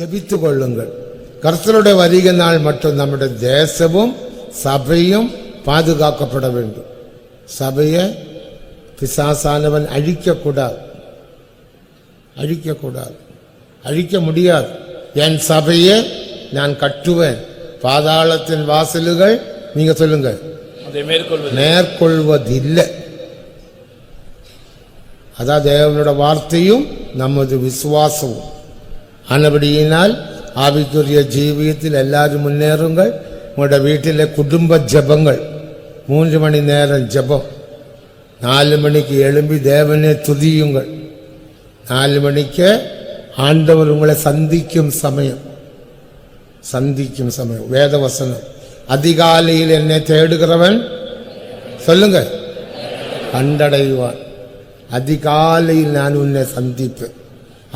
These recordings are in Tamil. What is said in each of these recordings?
ஜெபித்து கொள்ளுங்கள் கர்த்தருடைய வருகை நாள் மட்டும் நம்முடைய தேசமும் சபையும் பாதுகாக்கப்பட வேண்டும். சபையை பிசாசானவன் அழிக்கக்கூடாது. அழிக்கக்கூடாது. அழிக்க முடியாது. என் சபையை நான் கட்டுவேன். பாதாளத்தின் வாசல்கள் நீங்க சொல்லுங்க மேற்கொள்வதில்லை. அதான் தேவனோட வார்த்தையும் நமது விசுவாசமும். ஆனபடியினால் ஆவிக்குரிய ஜீவியத்தில் எல்லாரும் முன்னேறுங்கள் உங்களோட வீட்டிലെ குடும்ப ஜெபங்கள் மூன்று மணி நேரம் ஜெபம் நாலு மணிக்கு எழும்பி தேவனை துதியுங்கள் நாலு மணிக்கு ஆண்டவர் உங்களை சந்திக்கும் சமயம் சந்திக்கும் சமயம் வேதவசனம் அதிகாலையில் என்னை தேடுகிறவன் சொல்லுங்க கண்டடைவான் அதிகாலையில் நான் உன்னை சந்திப்பேன்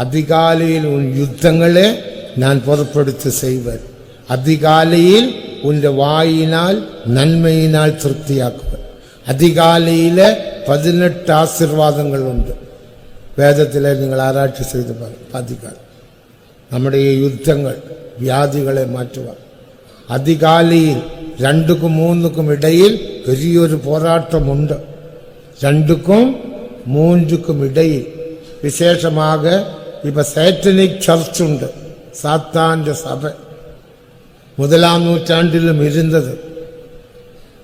அதிகாலையில் உன் யுத்தங்களே நான் பொறுப்படுத்தி செய்வர். அதிகாலையில் உன் வாயினால் நன்மையினால் திருப்தியாக்குவர். அதிகாலையில் பதினெட்டு ஆசிர்வாதங்கள் உண்டு. வேதத்தில் நீங்கள் ஆராய்ச்சி செய்து பாருங்க நம்முடைய யுத்தங்கள் வியாதிகளை மாற்றுவார். அதிகாலையில் ரெண்டுக்கும் மூணுக்கும் இடையில் பெரியொரு போராட்டம் உண்டு. ரெண்டுக்கும் மூன்றுக்கும் இடையில் விசேஷமாக இப்ப சேட்டனிக் சர்ச் உண்டு சாத்தாண்ட சபை முதலாம் நூற்றாண்டிலும் இருந்தது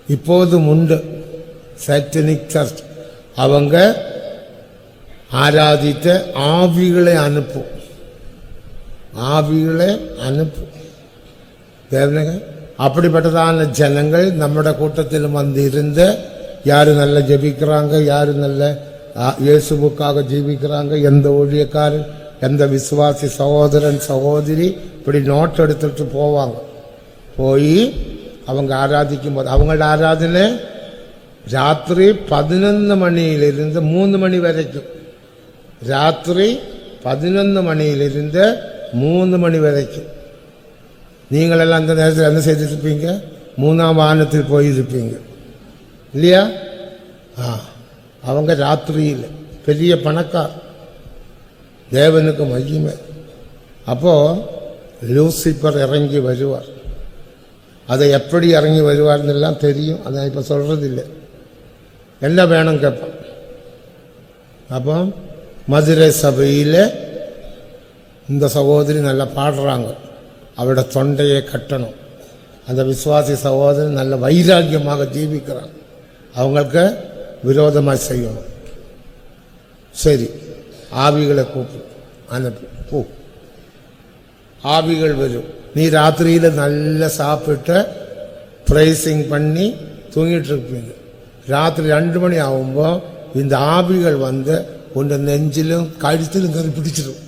இப்போதும் உண்டு சேட்டனிக் சர்ச் அவங்க ஆராதித்த ஆவிகளை அனுப்பும் ஆவிகளை அனுப்பும் தேவனங்க அப்படிப்பட்டதான ஜனங்கள் നമ്മുടെ கூட்டத்தில் வந்து இருந்து யாரு நல்லா ஜெபிக்கிறாங்க யாரு நல்ல ஆ, இயேசுவுக்காக ஜீவிக்கிறாங்க எந்த ஊழியக்காரன் எந்த விசுவாசி சகோதரன் சகோதரி இப்படி நோட் எடுத்துட்டு போவாங்க. போய் அவங்க ஆராதிக்கும் போது அவங்களோட ஆராதனை ராத்திரி பதினொன்று மணியிலிருந்து மூணு மணி வரைக்கும். ராத்திரி பதினொன்று மணியிலிருந்து மூணு மணி வரைக்கும். நீங்களெல்லாம் அந்த நேரத்தில் என்ன செய்திருப்பீங்க? மூணாம் வானத்தில் போயிருப்பீங்க. இல்லையா? ஆ அவங்க ராத்திரியில். பெரிய பணக்கார் தேவனுக்கு மகிமை அப்போ லூசிபர் இறங்கி வருவார் அதை எப்படி இறங்கி வருவார்னு எல்லாம் தெரியும் அதை இப்போ சொல்றதில்லை என்ன வேணும் கேட்பான் அப்போ மதுரை சபையில் இந்த சகோதரி நல்லா பாடுறாங்க அவரோட தொண்டையை கட்டணும் அந்த விசுவாசி சகோதரி நல்ல வைராக்கியமாக ஜீவிக்கிறாங்க அவங்களுக்கு விரோதமாக செய்யணும் சரி ஆவிகளை கூப்பிடும் அந்த பூ. ஆவிகள் வரும் நீ ராத்திரியில் நல்லா சாப்பிட்டு ப்ரைஸிங் பண்ணி தூங்கிட்டு இருப்பீங்க. ராத்திரி ரெண்டு மணி ஆகும்போ இந்த ஆவிகள் வந்து உன்னை நெஞ்சிலும் கழுத்திலும் கறி பிடிச்சிடும்.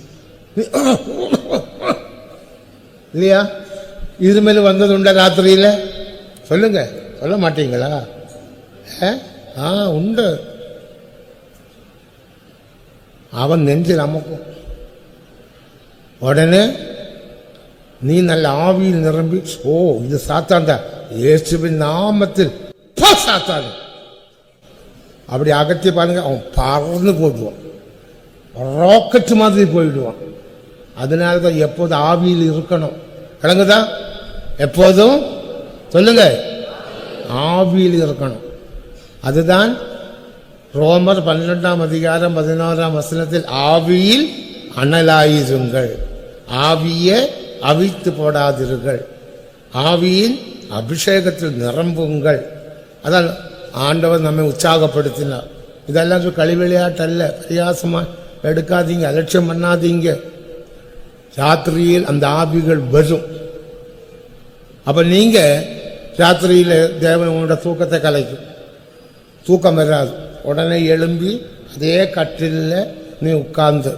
இல்லையா? இதுமேல் வந்தது உண்டா ராத்திரியில்? சொல்லுங்க. சொல்ல மாட்டீங்களா? ஆ உண்டு. அவன் நெஞ்சில் அமக்கும் உடனே நீ நல்ல ஆவியில் நிரம்பி ஓ இது சாத்தாண்டா இயேசுவின் நாமத்தில் சாத்தாது சாத்தான் அப்படி அகத்தி பாருங்க அவன் பறந்து போயிடுவான் ராக்கெட் மாதிரி போயிடுவான் அதனால தான் எப்போதும் ஆவியில் இருக்கணும் விளங்குதா எப்போதும் சொல்லுங்க ஆவியில் இருக்கணும் அதுதான் ரோமர் பன்னிரெண்டாம் அதிகாரம் பதினோராம் வசனத்தில் ஆவியில் அனலாயிருங்கள் ஆவியை அவித்து போடாதிருங்கள் ஆவியின் அபிஷேகத்தில் நிரம்புங்கள் அதான் ஆண்டவர் நம்மை உற்சாகப்படுத்தினார் இதெல்லாம் ஒரு களி விளையாட்டல்ல பரியாசமா எடுக்காதீங்க அலட்சியம் பண்ணாதீங்க ராத்திரியில் அந்த ஆவிகள் வரும் அப்ப நீங்க ராத்திரியில் தேவன் உங்களோட தூக்கத்தை கலைக்கும் தூக்கம் வராது உடனே எழும்பி அதே கட்டிலில் நீ உட்கார்ந்து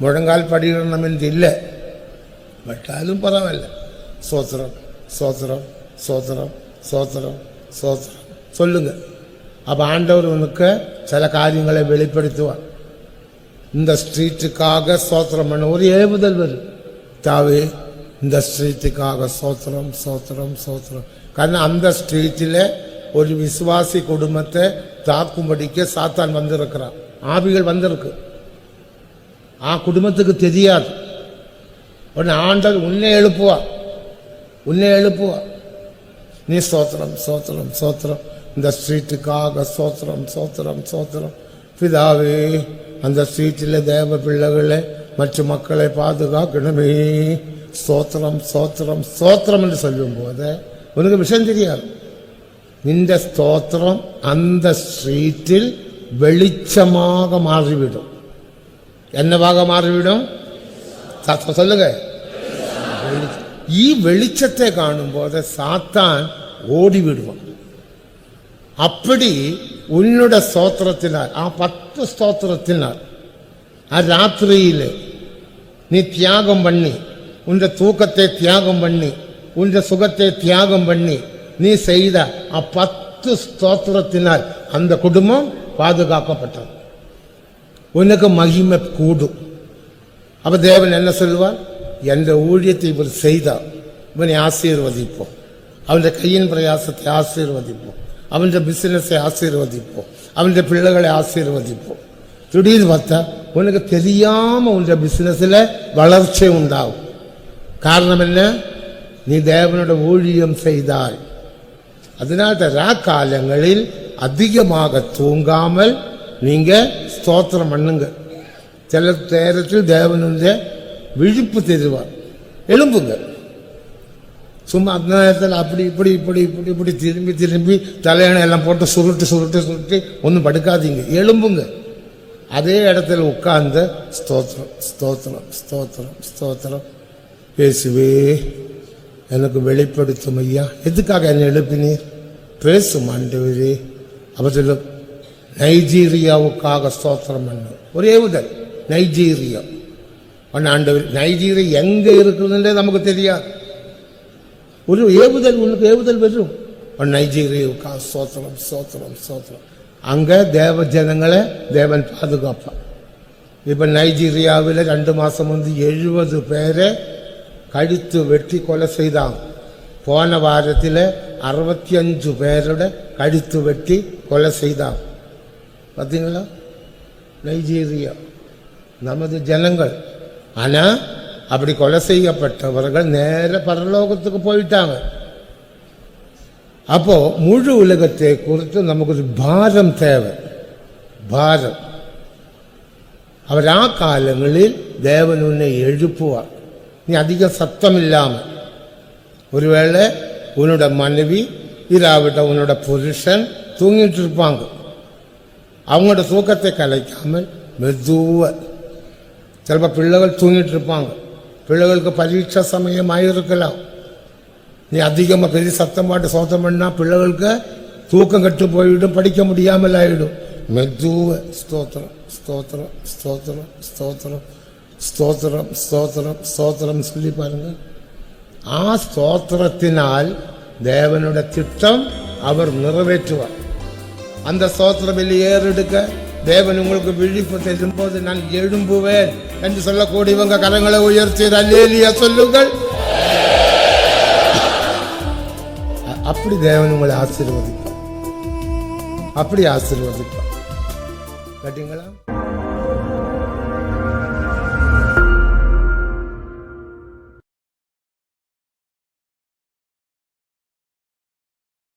முழங்கால் படிக்கணும் என்று இல்லை பட்டாலும் பரவாயில்ல சோத்திரம் சோத்திரம் சோத்திரம் சோத்திரம் சோத்திரம் சொல்லுங்க அப்ப ஆண்டவர் உனக்கு சில காரியங்களை வெளிப்படுத்துவார் இந்த ஸ்ட்ரீட்டுக்காக சோத்திரம் பண்ண ஒரு ஏவுதல் வரும் தாவே இந்த ஸ்ட்ரீட்டுக்காக சோத்திரம் சோத்திரம் சோத்திரம் കാരണം அந்த ஸ்ட்ரீட்டில் ஒரு விசுவாசி குடும்பத்தை தாக்கும்படிக்க சாத்தான் வந்திருக்கிறான். ஆவிகள் வந்திருக்கு. ஆ குடும்பத்துக்கு தெரியாது. உடனே ஆண்டவர் உன்னை எழுப்புவா. உன்னை எழுப்புவா. நீ சோத்திரம் சோத்திரம் சோத்திரம். இந்த ஸ்ட்ரீட்டுக்காக சோத்திரம் சோத்திரம் சோத்திரம். பிதாவே அந்த ஸ்ட்ரீட்டில் தேவ பிள்ளைகளை மற்ற மக்களை பாதுகாக்கணுமே. சோத்திரம் சோத்திரம் சோத்திரம் என்று சொல்லும் போது உனக்கு விஷயம் தெரியாது. നിന്റെ സ്തോത്രം അന്ത സ്ട്രീറ്റിൽ വെളിച്ചമാക മാറിവിടും. എന്നവാക മാറിവിടും? സൊല്ലുക ഈ വെളിച്ചത്തെ കാണുമ്പോൾ സാത്താൻ ഓടിവിടുവാൻ. அப்படி உன்னுடைய ஸ்தோத்திரத்தினால் ஆ பத்து ஸ்தோத்திரத்தினால் ஆ ராத்திரியில் நீ தியாகம் பண்ணி உன் தூக்கத்தை தியாகம் பண்ணி உன் சுகத்தை தியாகம் பண்ணி நீ செய்த பத்து ஸ்தோத்திரத்தினால் அந்த குடும்பம் பாதுகாக்கப்பட்டது. உனக்கு மகிமை கூடும். அப்ப தேவன் என்ன சொல்வார் எந்த ஊழியத்தை இவர் செய்தார். இவனை ஆசீர்வதிப்போம். அவனுடைய கையின் பிரயாசத்தை ஆசீர்வதிப்போம். அவனுடைய பிசினஸை ஆசீர்வதிப்போம். அவனுடைய பிள்ளைகளை ஆசீர்வதிப்போம். திடீர்னு பார்த்தா உனக்கு தெரியாம உன்ற பிசினஸ்ல வளர்ச்சி உண்டாகும். காரணம் என்ன? நீ தேவனோட ஊழியம் செய்தாய். அதனால ராக்காலங்களில் அதிகமாக தூங்காமல் நீங்க ஸ்தோத்திரம் பண்ணுங்க. சில நேரத்தில் தேவனுடைய விழிப்பு தெரிவார். எழும்புங்க. சும்மா அந்த நேரத்தில் அப்படி இப்படி இப்படி இப்படி இப்படி திரும்பி திரும்பி தலையணை எல்லாம் போட்டு சுருட்டு சுருட்டு சுருட்டி ஒன்றும் படுக்காதீங்க. எழும்புங்க. அதே இடத்துல உட்கார்ந்து ஸ்தோத்திரம் ஸ்தோத்திரம் ஸ்தோத்திரம் ஸ்தோத்திரம். பேசுவே எனக்கு வெளிப்படுத்தும் ஐயா. எதுக்காக என்னை எழுப்பினீர்? பேசும் ஆண்டவரே. அவர் நைஜீரியாவுக்காக ஸ்தோத்திரம் பண்ணும் ஒரே உதல். நைஜீரியா. ஒன்று ஆண்டவர். நைஜீரியா எங்க இருக்குதுன்றே நமக்கு தெரியாது. ஒரு ஏவுதல் உனக்கு ஏவுதல் வரும். நைஜீரியாவுக்காக சோத்திரம் சோத்திரம் சோத்திரம் அங்க தேவ ஜனங்களை தேவன் பாதுகாப்பான் இப்ப நைஜீரியாவில் ரெண்டு மாசம் வந்து எழுபது பேரை கழுத்து வெட்டி கொலை செய்தாங்க போன வாரத்தில் அறுபத்தி அஞ்சு பேரோட கழுத்து வெட்டி கொலை செய்தாங்க பார்த்தீங்களா நைஜீரியா நமது ஜனங்கள் ஆனா அப்படி கொலை செய்யப்பட்டவர்கள் நேர பரலோகத்துக்கு போயிட்டாங்க அப்போ முழு உலகத்தை குறித்து நமக்கு ஒரு பாரம் தேவை பாரம் அவர் ആ കാലങ്ങളിൽ ദേവൻ ഉന്നെ എഴുപ്പുവാർ നീ അധികം സത്തമില്ലാമ ஒருவேளை உன்னோட மனைவி இராவிட்ட உன்னோட புருஷன் தூங்கிட்டு இருப்பாங்க அவங்களோட தூக்கத்தை கலைக்காமல் மெதுவ சிலப்ப பிள்ளைகள் தூங்கிட்டு இருப்பாங்க பிள்ளைகளுக்கு பரீட்சை சமயம் ஆயிருக்கலாம் நீ அதிகமாக பெரிய சத்தம் பாட்டு சோத்தம் பண்ணா பிள்ளைகளுக்கு தூக்கம் கட்டு போயிடும் படிக்க முடியாமல் ஆயிடும் மெதுவ ஸ்தோத்திரம் ஸ்தோத்திரம் ஸ்தோத்திரம் ஸ்தோத்திரம் ஸ்தோத்திரம் ஸ்தோத்திரம் ஸ்தோத்திரம் சொல்லி பாருங்க ആ സ്തോത്രത്തിനാൽ ദേവനുടെ திட்டம் அவர் நிறைவேற்றுவார் அந்த ஸ்தோத்திரம் வெளியே ஏறெடுக்க தேவன் உங்களுக்கு விழிப்பு தரும்போது நான் எழும்புவேன் என்று சொல்லக்கூடியவங்க கரங்களை உயர்த்தி அல்லேலியா சொல்லுங்கள் அ- அப்படி தேவன் உங்களை ஆசீர்வதிப்பார் அப்படி ஆசீர்வதிப்பார் கேட்டீங்களா